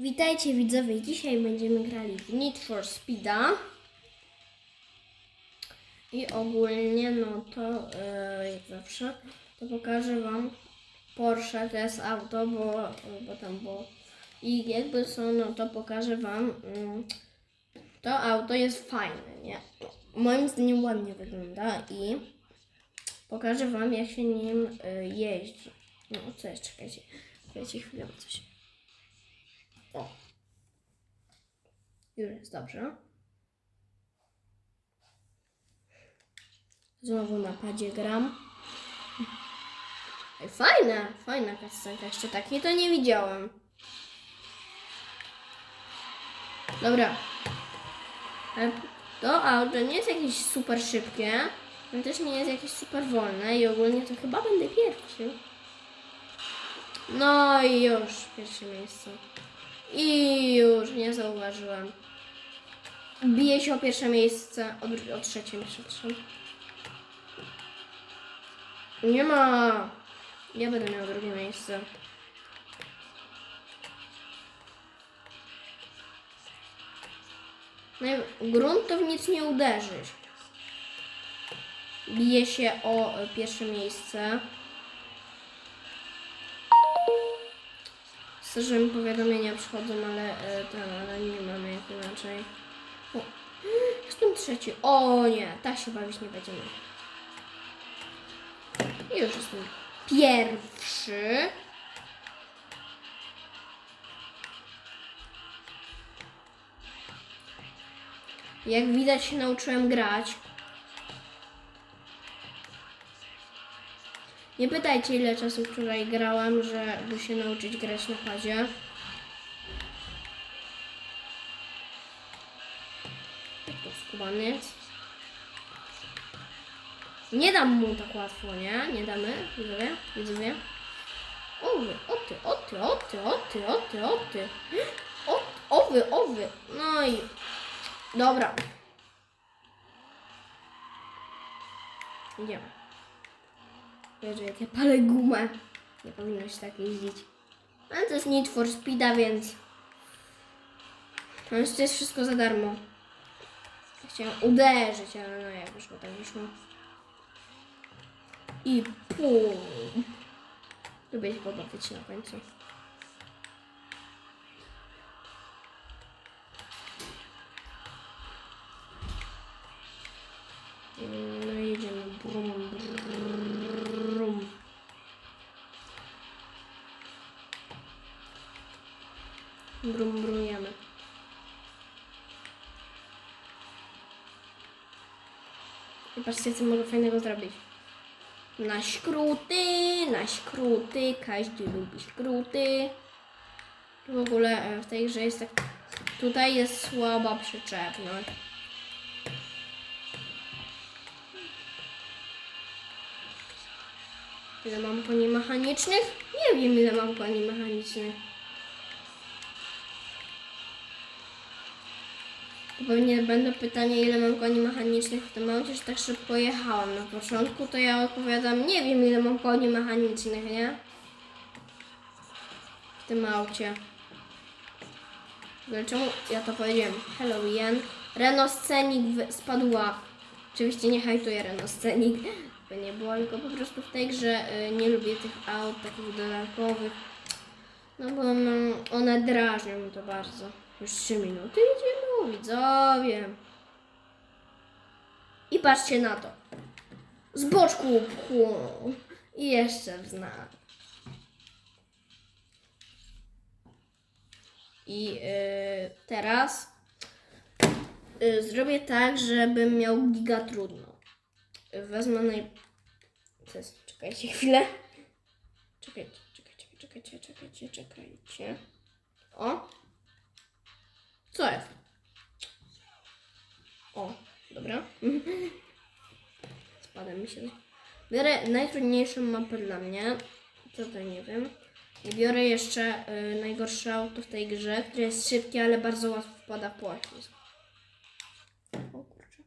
Witajcie widzowie, dzisiaj będziemy grali w Need for Speeda. I ogólnie, no to e, jak zawsze, to pokażę Wam Porsche, to jest auto, bo, bo tam było. I jakby są, no to pokażę Wam, mm, to auto jest fajne, nie? Moim zdaniem ładnie wygląda i pokażę Wam jak się nim e, jeździ. No co jest, czekajcie, czekajcie chwilę, coś... O. Już jest dobrze. Znowu na padzie gram. Ej, fajne, fajna kastenka. Jeszcze takiej to nie widziałem. Dobra. To auto nie jest jakieś super szybkie. ale też nie jest jakieś super wolne i ogólnie to chyba będę pierwszy. No i już pierwsze miejsce. I już nie zauważyłem. Bije się o pierwsze miejsce, o, o trzecie przepraszam. Nie ma. Ja będę miał drugie miejsce. No grunt to w nic nie uderzysz. Bije się o e, pierwsze miejsce. Że mi powiadomienia przychodzą, ale e, ten, ale nie mamy jak inaczej. O, jestem trzeci. O nie, tak się bawić nie będziemy. I już jestem pierwszy. Jak widać nauczyłem grać. Nie pytajcie ile czasu wczoraj grałam, żeby się nauczyć grać na padzie. To skubaniec? Nie dam mu tak łatwo, nie? Nie damy, widzowie, widzowie. O wy, o ty, o ty, o ty, o. No i... Dobra. Idziemy. Wiesz, jak ja palę gumę. Nie powinno się tak jeździć. Ale to jest Need for Speeda, więc... No już to jest wszystko za darmo. Chciałam uderzyć, ale no jak wyszło, tak wyszło. I pum. Lubię się pobawić na końcu. No i jedziemy. Brum, Brum, brujemy. I patrzcie, co mogę fajnego zrobić. Na skróty, na skróty, każdy lubi skróty. W ogóle e, w tej grze jest tak... Tutaj jest słaba przyczepność. Ile mam koni mechanicznych? Nie wiem ile mam koni mechanicznych. To pewnie będą pytania ile mam koni mechanicznych w tym aucie, że tak szybko jechałam. Na początku to ja odpowiadam, nie wiem ile mam koni mechanicznych, nie? W tym aucie. Czemu ja to powiedziałem? Hello Ian. Renault Scenic spadła. Oczywiście nie hajtuję Renault Scenic. To nie było, tylko po prostu w tej grze y, nie lubię tych aut takich dodatkowych. No bo one drażnią mi to bardzo. Już 3 minuty idziemy, widzowie. I patrzcie na to. Z boczku pchło. I jeszcze znak. I y, teraz y, zrobię tak, żebym miał giga trudno. Wezmę naj... Jest? Czekajcie chwilę. Czekajcie, czekajcie, czekajcie, czekajcie, czekajcie. O! Co jest? O, dobra. Spadem mi się. Biorę najtrudniejszą mapę dla mnie. Co to nie wiem. I biorę jeszcze y, najgorsze auto w tej grze, które jest szybkie, ale bardzo łatwo wpada w poślizg. O kurczę.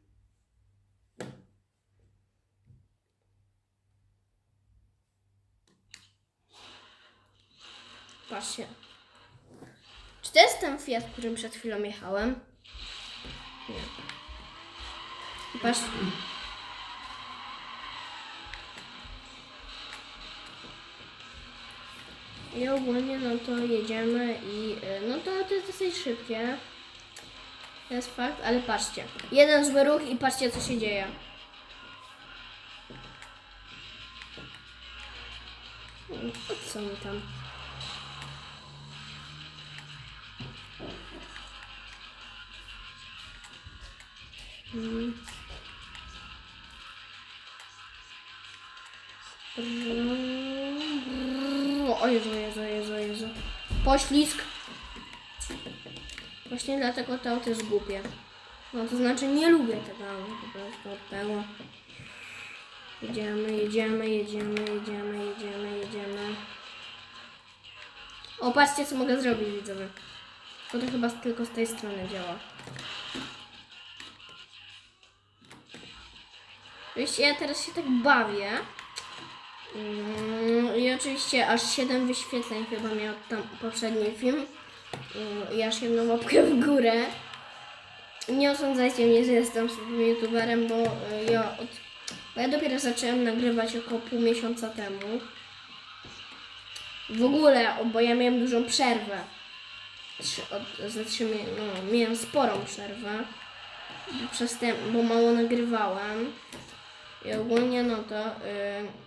Patrzcie. to jest ten Fiat, którym przed chwilą jechałem? Nie. Patrz. I ogólnie no to jedziemy i y, no to, to jest dosyć szybkie. To jest fakt, ale patrzcie. Jeden zły ruch i patrzcie co się dzieje. Hmm, Co mi tam? Hmm. Poślizg. Właśnie dlatego to auto jest głupie. No to znaczy nie lubię tego auta po prostu od tego. Jedziemy, jedziemy, jedziemy, jedziemy, jedziemy, jedziemy. O, patrzcie co mogę zrobić widzowie. To to chyba tylko z tej strony działa. Oczywiście ja teraz się tak bawię. Mm, I oczywiście aż 7 wyświetleń chyba miał tam poprzedni film. I aż jedną łapkę w górę. Nie osądzajcie mnie, że jestem super youtuberem, bo y, ja od... Bo ja dopiero zacząłem nagrywać około pół miesiąca temu. W ogóle, bo ja miałem dużą przerwę. Od, mie- no, miałem sporą przerwę. Przez te, bo mało nagrywałem. I ogólnie no to... y,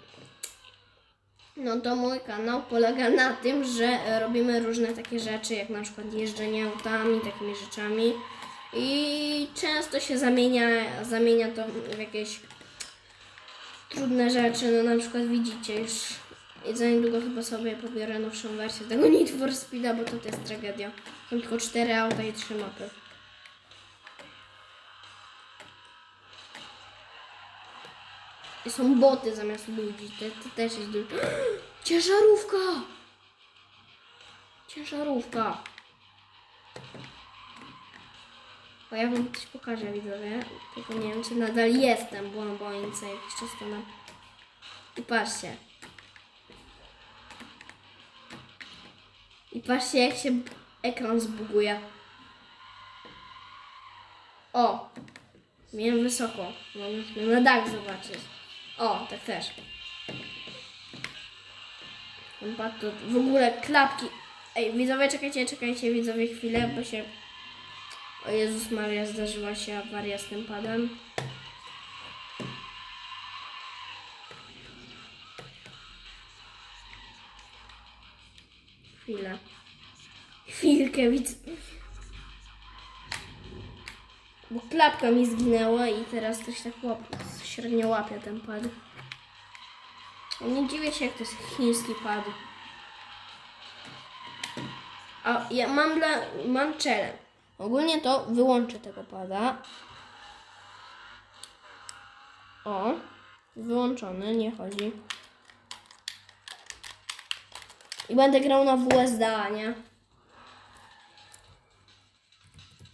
no to mój kanał polega na tym, że e, robimy różne takie rzeczy, jak na przykład jeżdżenie autami, takimi rzeczami. I często się zamienia, zamienia to w jakieś trudne rzeczy. No na przykład widzicie już za niedługo chyba sobie pobiorę nowszą wersję tego Need for Speeda, bo to, jest tragedia. Tylko cztery auta i trzy mapy. Są boty zamiast ludzi. To, to też jest dużo. Ciężarówka! Ciężarówka. Bo ja wam coś pokażę widzowie. Tylko nie wiem czy nadal jestem. Byłam bojąca jakiś czas temu. I patrzcie. I patrzcie jak się ekran zbuguje. O! Miałem wysoko. Mogę na dach zobaczyć. O, tak też. To w ogóle klapki. Ej, widzowie, czekajcie, czekajcie, widzowie, chwilę, bo się... O Jezus Maria, zdarzyła się awaria z tym padem. Chwilę. Chwilkę, widz. Bo klapka mi zginęła i teraz coś tak łap, średnio łapie ten pad. Nie dziwię się, jak to jest chiński pad. A ja mam dla... mam. Ogólnie to wyłączę tego pada. O, wyłączony, nie chodzi. I będę grał na WSDA, nie?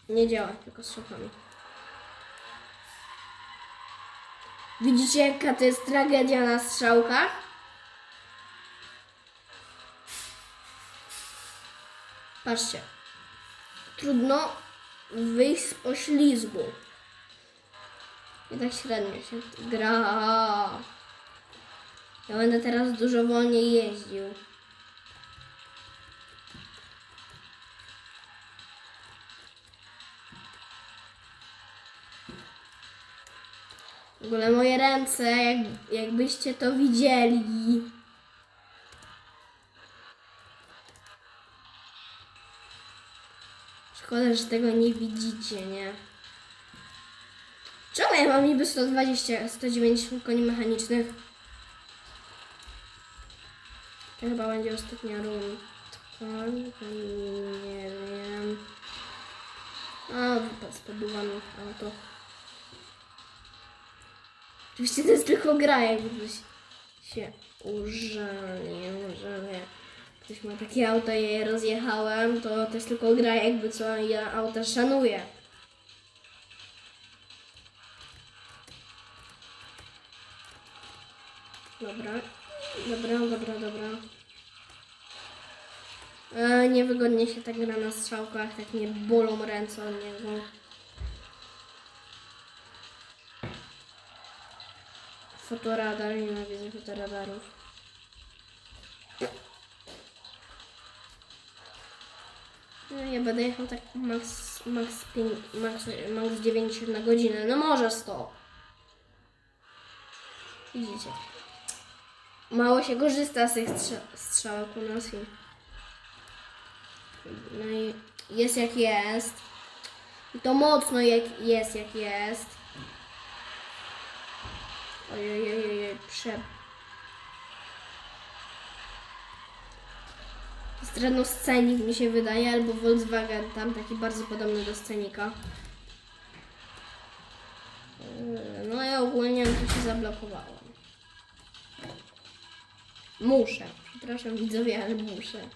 Nie działa, tylko z szopami. Widzicie, jaka to jest tragedia na strzałkach? Patrzcie. Trudno wyjść z poślizgu. Tak średnio się gra. Ja będę teraz dużo wolniej jeździł. W ogóle moje ręce, jak, jakbyście to widzieli. Szkoda, że tego nie widzicie, nie? Czemu ja mam niby 120, 190 koni mechanicznych? To chyba będzie ostatnia rundka. Nie wiem. A, wypad spadłamy auto. Oczywiście to jest tylko gra, jakby się użalił, że wie. Ktoś ma takie auto i je rozjechałem, to to jest tylko gra, jakby co ja auta szanuję. Dobra, dobra, dobra, dobra. E, niewygodnie się tak gra na strzałkach, tak nie bolą ręce od niego. Fotoradar, nienawidzę fotoradarów. No, ja będę jechał tak max, max, 5, max, max 9 na godzinę, no może 100. Widzicie. Mało się korzysta z tych strza- strzałek u nas. No i jest jak jest. I to mocno jak jest jak jest. Ojej, prze... Jest Renault Scenic mi się wydaje, albo Volkswagen tam, taki bardzo podobny do Scenika. Yy, No i ogólnie to się zablokowało. Muszę. Przepraszam widzowie, ale muszę.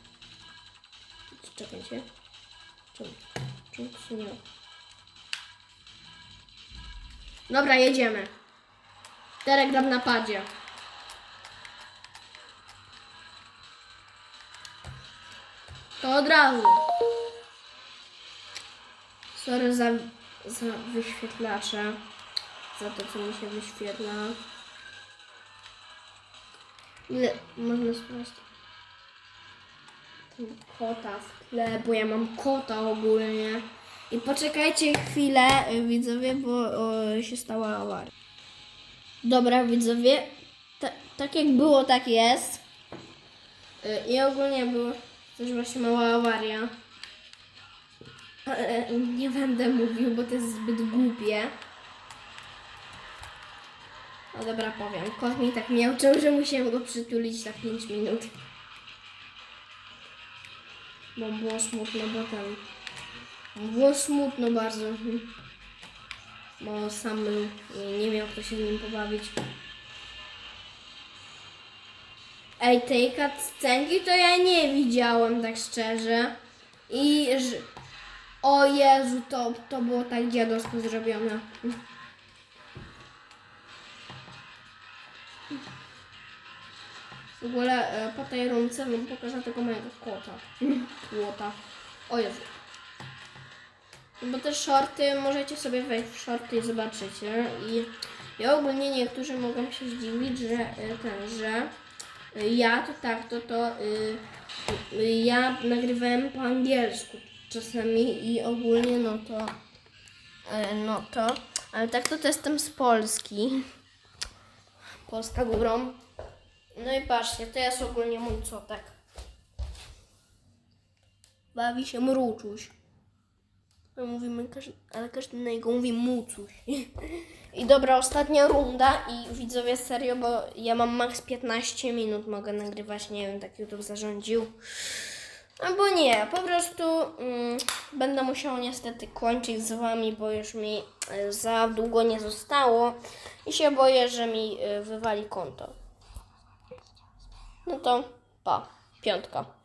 Czekajcie. Czemu? Czemu się nie... Dobra, jedziemy. Telegram na padzie. To od razu. Sorry za, za wyświetlacze. Za to, co mi się wyświetla. Ile można sprawdzić? Kota w tle, bo ja mam kota ogólnie. I poczekajcie chwilę, y, widzowie, bo o, się stała awaria. Dobra, widzowie, ta, tak jak było, tak jest. Y, I ogólnie była też właśnie mała awaria. Ale nie będę mówił, bo to jest zbyt głupie. No dobra, powiem. Kot mi tak miałczał, że musiałem go przytulić na 5 minut. Bo było smutno, bo tam... Było smutno bardzo. Bo sam był, i nie miał kto się nim pobawić. Ej, tej cutscenki to ja nie widziałem, tak szczerze. I że... O Jezu, to, to było tak dziadowsko zrobione. W ogóle e, po tej rundce wam pokażę tego mojego kota. Łota. O Jezu. Bo te shorty, możecie sobie wejść w shorty i zobaczycie. I ja ogólnie niektórzy mogą się zdziwić, że e, ten, że ja to tak, to to y, y, ja nagrywałem po angielsku czasami i ogólnie no to e, no to, ale tak to, to jestem z Polski. Polska górą. No i patrzcie, to jest ogólnie mój cotek. Bawi się mruczuś. My mówimy, ale każdy na niego mówi mucuś. I dobra, ostatnia runda i widzowie serio, bo ja mam max 15 minut mogę nagrywać, nie wiem, tak YouTube zarządził. Albo nie, po prostu mm, będę musiała niestety kończyć z wami, bo już mi y, za długo nie zostało i się boję, że mi y, wywali konto. No to pa, piątka.